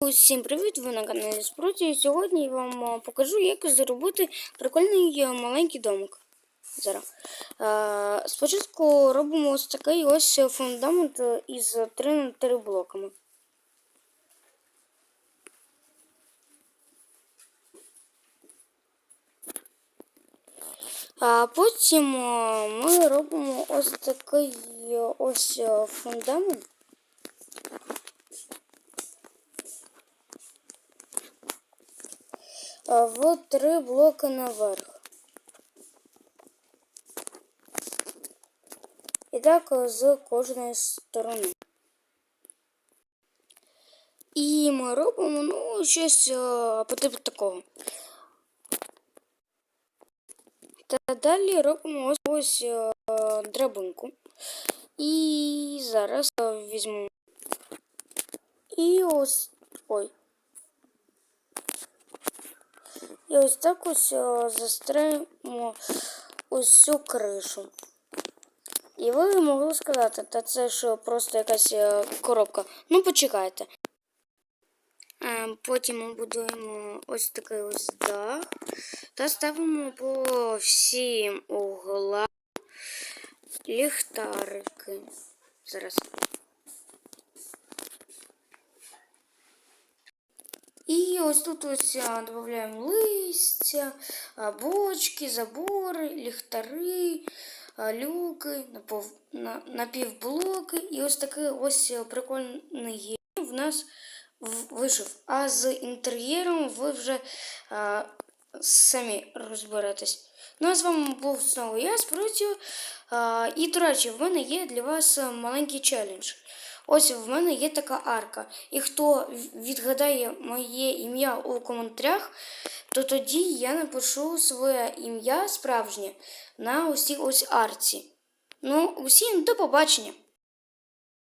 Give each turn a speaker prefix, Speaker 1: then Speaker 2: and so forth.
Speaker 1: Усім привіт! Ви на каналі Спруті. Сьогодні я вам е, покажу, як зробити прикольний е, маленький домик. Зараз. Е, спочатку робимо ось такий ось фундамент із 3 на 3 блоками. А потім ми робимо ось такий ось фундамент. е, в три блоки наверх. І так е, з кожної сторони. І ми робимо ну, щось е, по типу такого. Та далі робимо ось ось е, драбинку. І зараз е, візьму. І ось. Ой. І ось так ось е, застроїмо ось кришу. І ви могли сказати, та це ж просто якась е, коробка. Ну, почекайте. Е, Потім ми будуємо ось такий ось дах та ставимо по всім углам ліхтарики. Зараз. Ось тут ось додаємо листя, бочки, забори, ліхтари, люки, напівблоки. І ось такий ось е, прикольний в нас вийшов. А з інтер'єром ви вже а, самі розберетесь. Ну а з вами був знову я, Спрутю. І, до речі, в мене є для вас маленький челендж. Ось в мене є така арка. І хто відгадає моє ім'я у коментарях, то тоді я напишу своє ім'я справжнє на усій ось арці. Ну, усім до побачення!